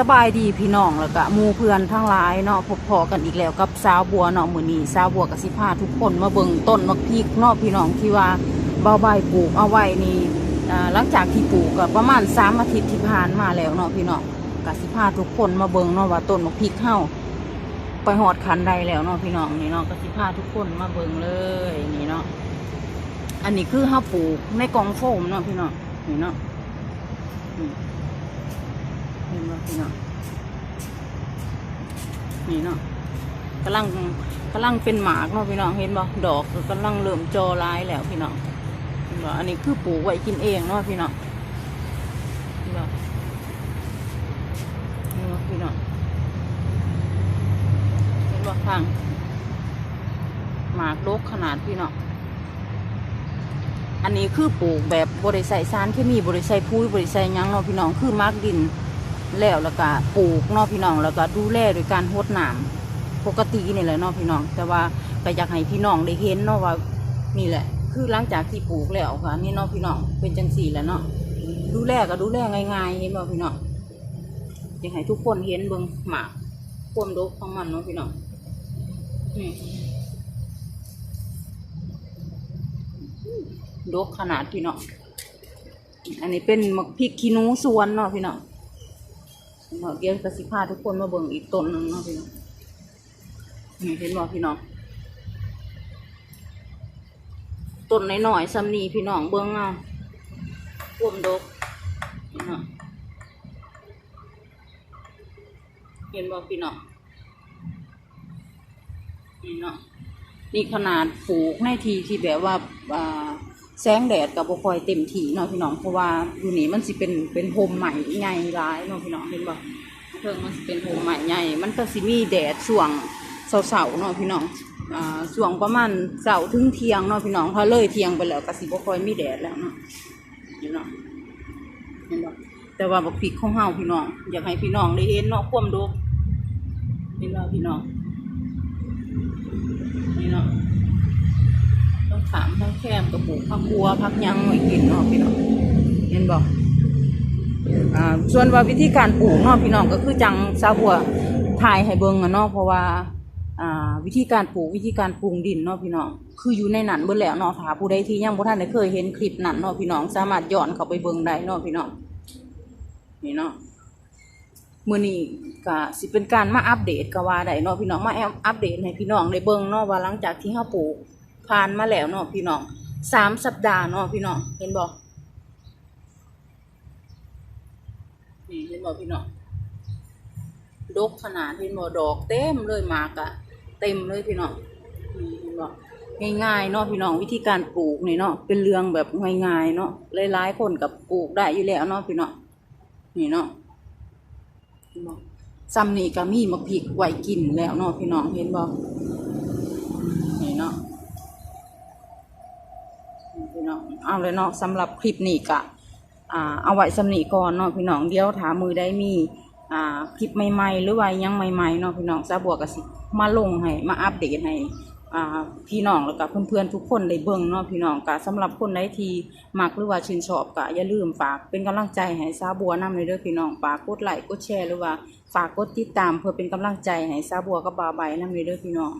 สบายดีพี่น้องแล้วก็มูเพื่อนทั้งหลายเนาะพบพอกันอีกแล้วกับสาวบัวเนาะมือนีสาวบัวกับสิพาทุกคนมาเบิ่งต้นมะพริกเนาะพี่น้องที่ว่าเบาใบปลูกเอาไว้นี่หลังจากที่ปลูกก็ประมาณ3อาทิตย์ที่ผ่านมาแล้วเนาะพี่น้องก็สิพาทุกคนมาเบิ่งเนาะว่าต้นมะพริกเฮาไปหอดคันใดแล้วเนาะพี่น้องนี่เนาะก็สิพาทุกคนมาเบิ่งเลยนี่เนาะอันนี้คือเฮาปลูกในกองโฟมเนาะพี่น้องนี่เนาะ เห็นบ่พี่น้องนี่เนาะกำลังกำลังเป็นหมากเนาะพี่น้องเห็นบ่ดอกก็กำลังเริ่มจอร้ายแล้วพี่น้องเห็นบ่อันนี้คือปลูกไว้กินเองเนาะพี่น้องเห็นบ่เห็นบ่พี่น้องเห็นบ่ทางหมากลกขนาดพี่น้องอันนี้คือปลูกแบบบริใส่สารเคมีบริใส่ปุ๋ยบริใส่หยังเนาะพี่น้องคือมาร์กดิน แล้วแล้วก็ปลูกเนาะพี่น้องแล้วก็ดูแลโดยการรดน้ำปกตินี่แหละเนาะพี่น้อง แต่ว่าก็อยากให้พี่น้องได้เห็นเนาะว่านี่แหละ คือหลังจากที่ปลูกแล้วค่ะนี่เนาะพี่น้องเป็นจังสี่แล้วเนาะดูแลก็ดูแลง่ายๆเห็นบ่พี่น้องอยากให้ทุกคนเห็นเบิ่งหมากควมดกของมันเนาะพี่น้องดกขนาดพี่น้องอันนี้เป็นมะพริกขี้นูสวนเนาะพี่น้อง เนาะเดี๋ยวกสิพาทุกคนมาเบิ่งอีกต้นหนึงเนาะพี่น้องนี่เห็นบ่พี่น้องต้นน้อยๆซ้ำนี่พี่น้องเบิ่งเอาท่วมดกนี่เนาะเห็นบ่พี่น้องนี่เนาะนี่ขนาดปลูกในทีที่แบบว่าอ่า แสงแดดกับบ่คอยเต็มที่เนาะพี่น้องเพราะว่าอยู่นี่มันสิเป็นเป็นโฮมใหม่ใหญ่ร้ายเนาะพี่น้องเห็นบ่เพิ่งมันสิเป็นโฮมใหม่ใหญ่มันก็สิมีแดดช่วงเสาๆเนาะพี่น้องอ่าช่วงประมาณเสาร์ถึงเที่ยงเนาะพี่น้องพอเลยเที่ยงไปแล้วก็สิบ่คอยมีแดดแล้วเนาะเห็นเนาะเห็นบ่แต่ว่าบักพริกของเฮาพี่น้องอยากให้พี่น้องได้เห็นเนาะความดกเห็นบ่พี่น้องนี่เนาะ ต้องถามทั้งแคมกระปุกผักบัวผักยังไว้กินเนาะพี่น้องเห็นบ่อ่าส่วนว่าวิธีการปลูกเนาะพี่น้องก็คือจังซาบัวถ่ายให้เบิ่งอะเนาะเพราะว่าอ่าวิธีการปลูกวิธีการปรุงดินเนาะพี่น้องคืออยู่ในนั้นเบิ่แล้วเนาะถ้าผู้ใดที่ยังบ่ทันได้เคยเห็นคลิปนั้นเนาะพี่น้องสามารถย้อนเข้าไปเบิ่งได้เนาะพี่น้องนี่เนาะมื้อนี้ก็สิเป็นการมาอัปเดตกว่าได้เนาะพี่น้องมาแอมอัปเดตให้พี่น้องได้เบิ่งเนาะว่าหลังจากที่เฮาปลูก ผ่านมาแล้วเนาะพี่น้องสามสัปดาห์เนาะพี่น้องเห็นบ่นี่เห็นบ่พี่น้องดกขนาดเห็นบ่ดอกเต็มเลยหมากอะเต็มเลยพี่น้องนี่เห็นบ่ง่ายๆเนาะพี่น้องวิธีการปลูกนี่เนาะเป็นเรื่องแบบง่ายๆเนาะหลายๆคนกับปลูกได้อยู่แล้วเนาะพี่น้องนี่เนาะเห็นบ่ซ้ำนี่ก็มีมะพริกไว้กินแล้วเนาะพี่น้องเห็นบ่นี่เนาะนี่พี่น้อง เอาเลยเนาะสำหรับคลิปนี้กะอ่าเอาไว้สำนีก่อนเนาะพี่น้องเดี๋ยวถามมือได้มีอ่าคลิปใหม่ๆ หรือว่ายังใหม่ๆเนาะพี่น้องซาบัวก็สิมาลงให้มาอัปเดตให้อ่าพี่น้องแล้วก็เพื่อนๆทุกคนได้เบิ่งเนาะพี่น้องก็สำหรับคนใดที่มักหรือว่าชื่นชอบก็อย่าลืมฝากเป็นกำลังใจให้ซาบัวนำเลยเด้อพี่น้องฝากกดไลค์กดแชร์หรือว่าฝากกดติดตามเพื่อเป็นกำลังใจให้ซาบัวกับบาใบนำเลยเด้อพี่น้อง